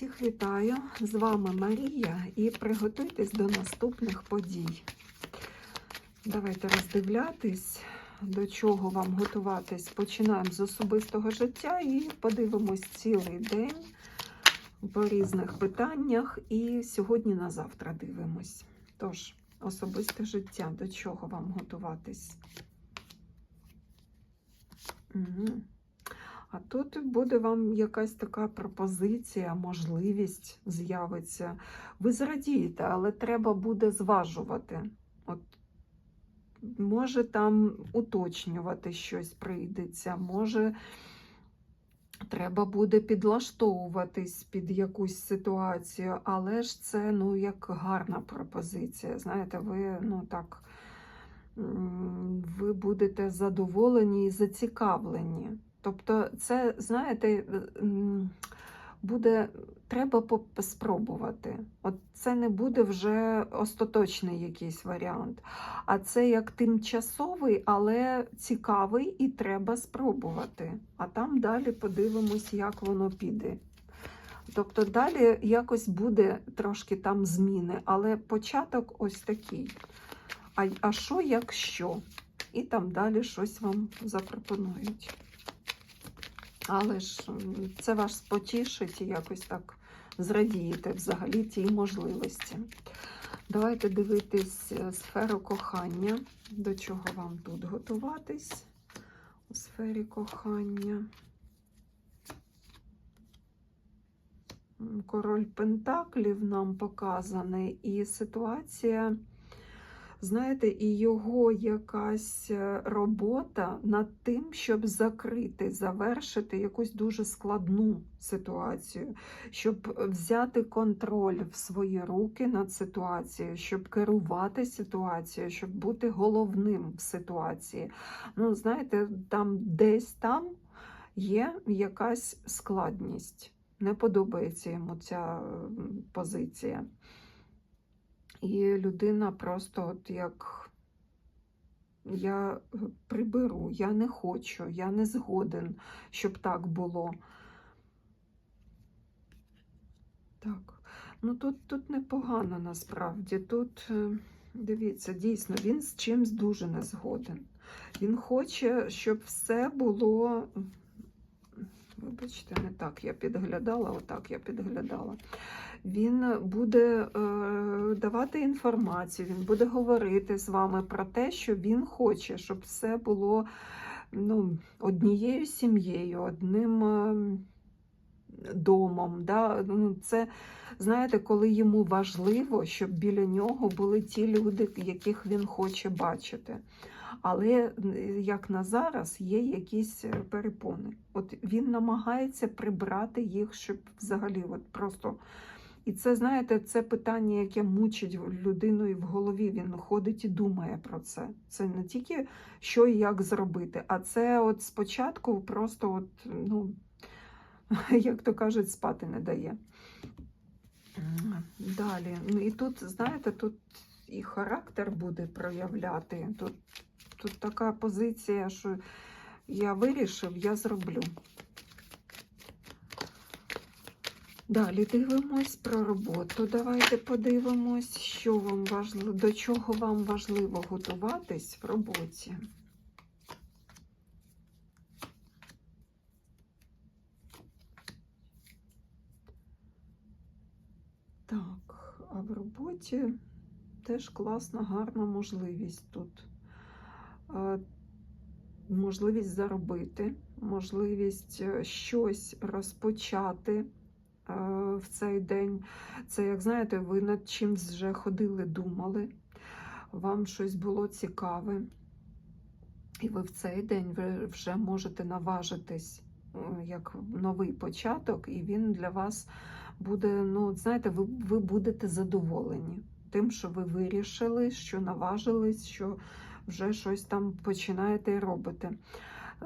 Всіх вітаю! З вами Марія і приготуйтесь до наступних подій. Давайте роздивлятись, до чого вам готуватись. Починаємо з особистого життя і подивимось цілий день по різних питаннях. І сьогодні на завтра дивимось. Тож, особисте життя, до чого вам готуватись? Угу. А тут буде вам якась така пропозиція, можливість з'явиться. Ви зрадієте, але треба буде зважувати. От, може там уточнювати щось прийдеться, може треба буде підлаштовуватись під якусь ситуацію, але ж це ну, як гарна пропозиція. Знаєте, ви ну так. Ви будете задоволені і зацікавлені. Тобто, це, знаєте, буде, треба спробувати. От це не буде вже остаточний якийсь варіант. А це як тимчасовий, але цікавий і треба спробувати. А там далі подивимось, як воно піде. Тобто далі якось буде трошки там зміни, але початок ось такий. А, а що, якщо? І там далі щось вам запропонують. Але ж це вас потішить і якось так зрадієте взагалі тій можливості. Давайте дивитись е, сферу кохання. До чого вам тут готуватись у сфері кохання? Король Пентаклів нам показаний, і ситуація знаєте, і його якась е, робота над тим, щоб закрити, завершити якусь дуже складну ситуацію, щоб взяти контроль в свої руки над ситуацією, щоб керувати ситуацією, щоб бути головним в ситуації. Ну, знаєте, там десь там є якась складність. Не подобається йому ця позиція. І людина просто от як я приберу, я не хочу, я не згоден, щоб так було. Так, ну тут, тут непогано насправді. Тут, е, дивіться, дійсно, він з чимсь дуже не згоден. Він хоче, щоб все було. Вибачте, не так я підглядала, отак я підглядала він буде е, давати інформацію, він буде говорити з вами про те, що він хоче, щоб все було ну, однією сім'єю, одним е, домом. Да? Ну, це, знаєте, коли йому важливо, щоб біля нього були ті люди, яких він хоче бачити. Але як на зараз є якісь е, перепони. От він намагається прибрати їх, щоб взагалі от просто. І це, знаєте, це питання, яке мучить людину і в голові. Він ходить і думає про це. Це не тільки що і як зробити, а це от спочатку просто, от, ну, як то кажуть, спати не дає. Далі. Ну і тут, знаєте, тут і характер буде проявляти. Тут, тут така позиція, що я вирішив, я зроблю. Далі дивимось про роботу. Давайте подивимось, що вам важливо, до чого вам важливо готуватись в роботі. Так, а в роботі теж класна, гарна можливість тут. Е, Можливість заробити, можливість е, щось розпочати е, в цей день. Це, як знаєте, ви над чимсь вже ходили, думали, вам щось було цікаве, і ви в цей день вже можете наважитись як новий початок, і він для вас буде, ну, знаєте, ви, ви будете задоволені тим, що ви вирішили, що наважились, що вже щось там починаєте і робите.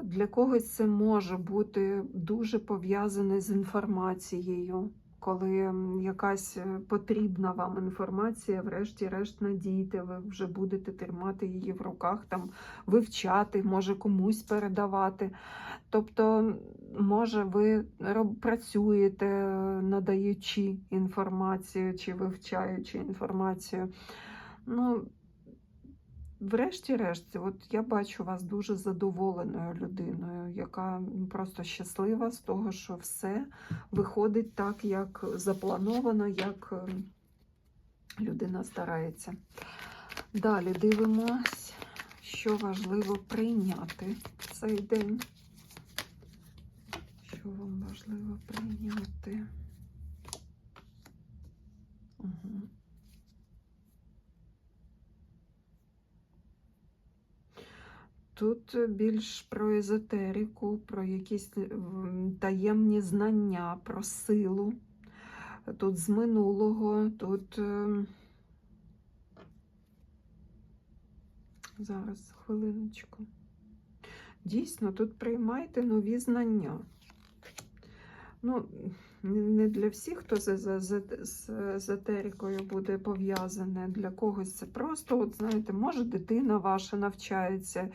Для когось це може бути дуже пов'язане з інформацією, коли якась е, потрібна вам інформація, врешті-решт надійте, ви вже будете тримати її в руках, там вивчати, може комусь передавати. Тобто, може, ви працюєте, надаючи інформацію чи вивчаючи інформацію. Ну, Врешті-решт, от я бачу вас дуже задоволеною людиною, яка ну, просто щаслива з того, що все виходить так, як заплановано, як е, людина старається. Далі дивимось, що важливо прийняти цей день. Що вам важливо прийняти? Угу. Тут більш про езотерику, про якісь таємні знання, про силу. Тут з минулого, тут ем, зараз хвилиночку. Дійсно, тут приймайте нові знання. Ну, не для всіх, хто з, езотерикою буде пов'язане, для когось це просто, от знаєте, може дитина ваша навчається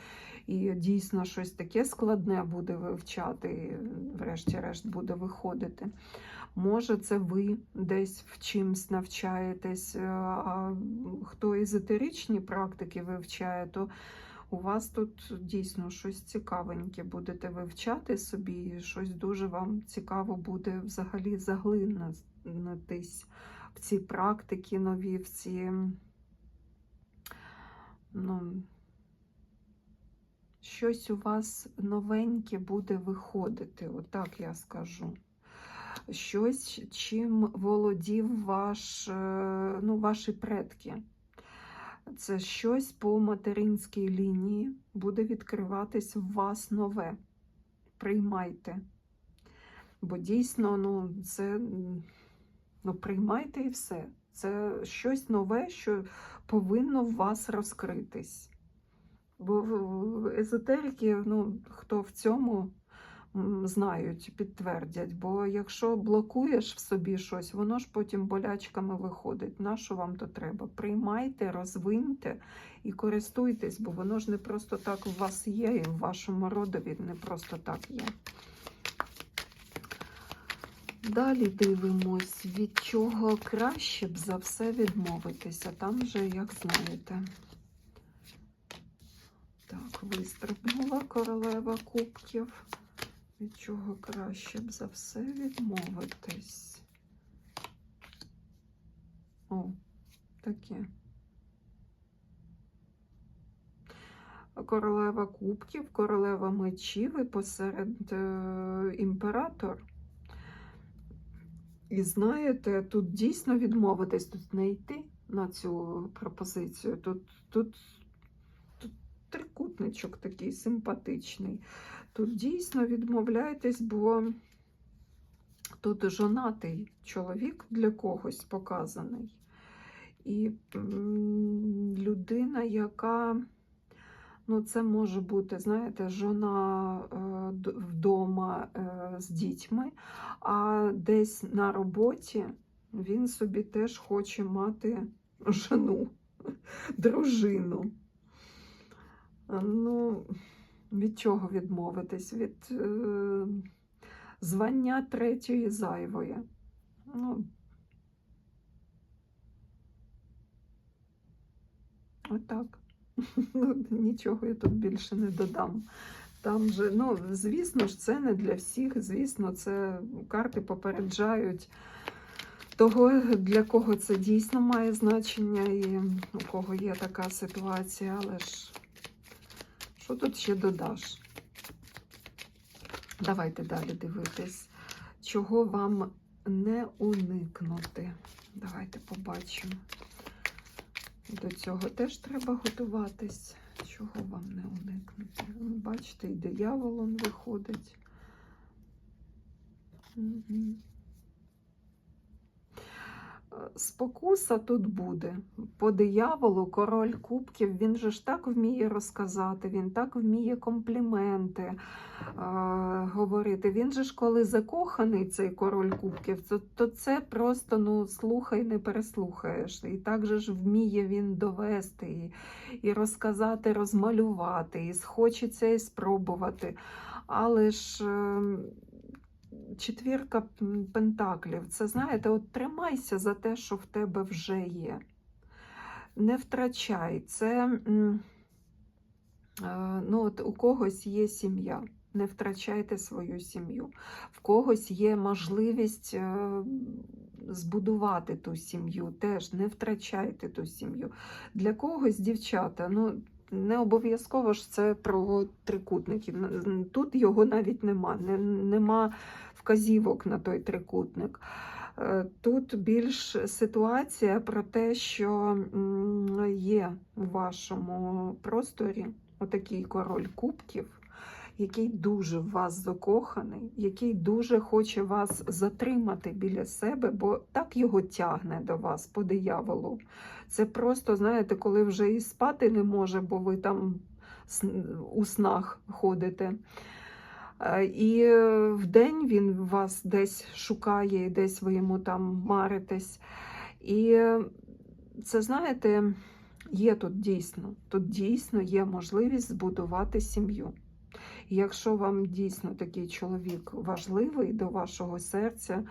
і дійсно щось таке складне буде вивчати, врешті-решт буде виходити. Може, це ви десь в чимсь навчаєтесь, а хто езотеричні практики вивчає, то у вас тут дійсно щось цікавеньке будете вивчати собі, щось дуже вам цікаво буде взагалі заглинутись в ці практики нові, в ці. Ну, щось у вас новеньке буде виходити, отак я скажу. Щось, чим володів ваш, е, ну, ваші предки. Це щось по материнській лінії буде відкриватись в вас нове. Приймайте. Бо дійсно, ну, це ну, приймайте і все. Це щось нове, що повинно в вас розкритись. Бо в- езотерики, ну, хто в цьому знають, підтвердять. Бо якщо блокуєш в собі щось, воно ж потім болячками виходить. На що вам то треба? Приймайте, розвиньте і користуйтесь, бо воно ж не просто так у вас є, і в вашому родові не просто так є. Далі дивимось, від чого краще б за все відмовитися. Там же, як знаєте. Так, вистрибнула королева кубків. Від чого краще б за все відмовитись? О, таке. Королева кубків, королева мечів і посеред е, імператор. І знаєте, тут дійсно відмовитись, тут не йти на цю пропозицію. Тут, тут, тут трикутничок такий симпатичний. Тут дійсно відмовляєтесь, бо тут жонатий чоловік для когось показаний. І людина, яка, ну, це може бути, знаєте, жона е, вдома е, з дітьми, а десь на роботі він собі теж хоче мати жену, дружину. Ну, від чого відмовитись? Від е, звання третьої зайвої. Ну, отак. Ну, Нічого я тут більше не додам. Там же, ну, звісно ж, це не для всіх. Звісно, це карти попереджають того, для кого це дійсно має значення, і у кого є така ситуація, але ж що тут ще додаш? Давайте далі дивитись, чого вам не уникнути. Давайте побачимо. До цього теж треба готуватись. Чого вам не уникнути? Ну, Бачите, і дияволом виходить. Мгм. Спокуса тут буде. По дияволу, король кубків, він же ж так вміє розказати, він так вміє компліменти е, говорити. Він же ж, коли закоханий цей король кубків, то, то це просто ну, слухай, не переслухаєш. І так же ж вміє він довести, і, і розказати, розмалювати, і схочеться і спробувати. Але ж. е, четвірка пентаклів. Це знаєте, от тримайся за те, що в тебе вже є. Не втрачай. Це е, ну, от у когось є сім'я. Не втрачайте свою сім'ю. В когось є можливість е, збудувати ту сім'ю. Теж не втрачайте ту сім'ю. Для когось, дівчата, ну не обов'язково ж це про трикутників. Тут його навіть нема. Не, нема вказівок на той трикутник. Е, Тут більш ситуація про те, що є у вашому просторі отакий король кубків, який дуже в вас закоханий, який дуже хоче вас затримати біля себе, бо так його тягне до вас по дияволу. Це просто, знаєте, коли вже і спати не може, бо ви там у снах ходите. Е, І е, вдень він вас десь шукає, десь ви йому там маритесь. І е, це, знаєте, є тут дійсно, тут дійсно є можливість збудувати сім'ю. І якщо вам дійсно такий чоловік важливий до вашого серця,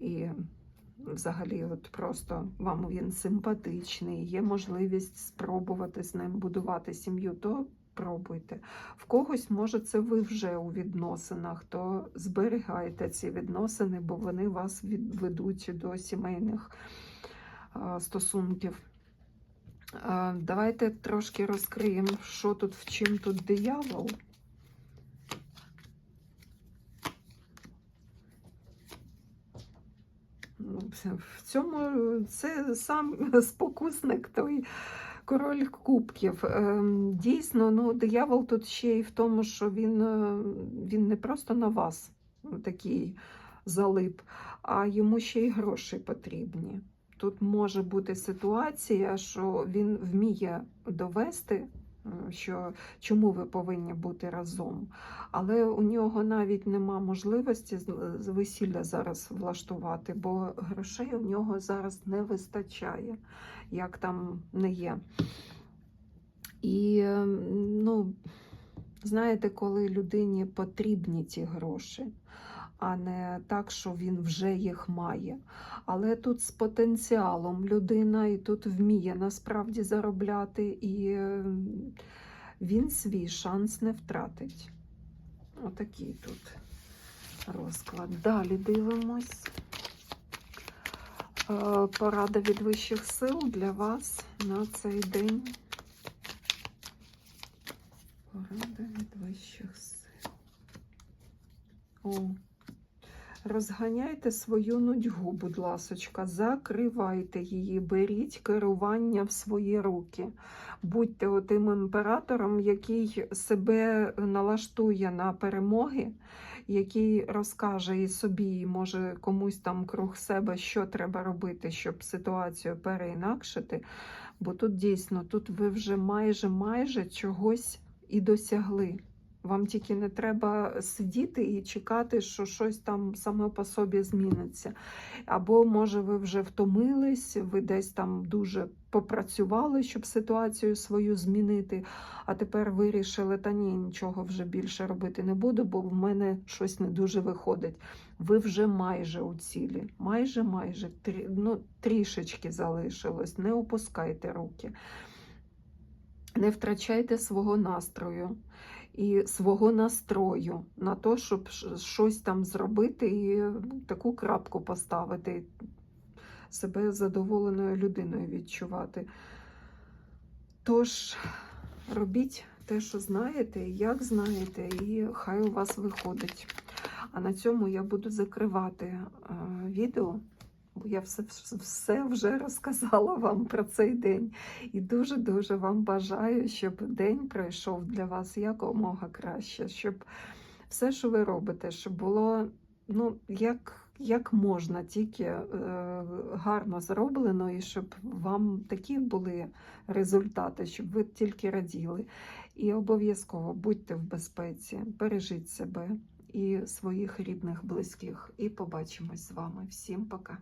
і взагалі, от просто вам він симпатичний, є можливість спробувати з ним будувати сім'ю, то пробуйте. В когось, може, це ви вже у відносинах, то зберігайте ці відносини, бо вони вас відведуть до сімейних стосунків. Давайте трошки розкриємо, що тут, в чим тут диявол. Ну, В цьому це сам спокусник, той король кубків. Ем, Дійсно, ну, диявол тут ще й в тому, що він, е, він не просто на вас такий залип, а йому ще й гроші потрібні. Тут може бути ситуація, що він вміє довести, що чому ви повинні бути разом. Але у нього навіть нема можливості весілля зараз влаштувати, бо грошей у нього зараз не вистачає, як там не є. І ну, знаєте, коли людині потрібні ці гроші, а не так, що він вже їх має. Але тут з потенціалом людина і тут вміє насправді заробляти, і е, він свій шанс не втратить. Отакий тут розклад. Далі дивимось. Е, Порада від вищих сил для вас на цей день. Порада від вищих сил. О. Розганяйте свою нудьгу, будь ласочка, закривайте її, беріть керування в свої руки. Будьте отим імператором, який себе налаштує на перемоги, який розкаже і собі, і може комусь там круг себе, що треба робити, щоб ситуацію переінакшити. Бо тут дійсно, тут ви вже майже майже чогось і досягли. Вам тільки не треба сидіти і чекати, що щось там саме по собі зміниться. Або, може, ви вже втомились, ви десь там дуже попрацювали, щоб ситуацію свою змінити, а тепер вирішили, та ні, нічого вже більше робити не буду, бо в мене щось не дуже виходить. Ви вже майже у цілі, майже, майже, ну, трішечки залишилось. Не опускайте руки. Не втрачайте свого настрою і свого настрою на те, щоб щось там зробити і таку крапку поставити, себе задоволеною людиною відчувати. Тож, робіть те, що знаєте, як знаєте, і хай у вас виходить. А на цьому я буду закривати е, відео, бо я все все вже розказала вам про цей день. І дуже-дуже вам бажаю, щоб день пройшов для вас якомога краще, щоб все, що ви робите, щоб було ну, як. Як можна тільки е, гарно зроблено, і щоб вам такі були результати, щоб ви тільки раділи. І обов'язково будьте в безпеці, бережіть себе і своїх рідних, близьких. І побачимось з вами. Всім пока!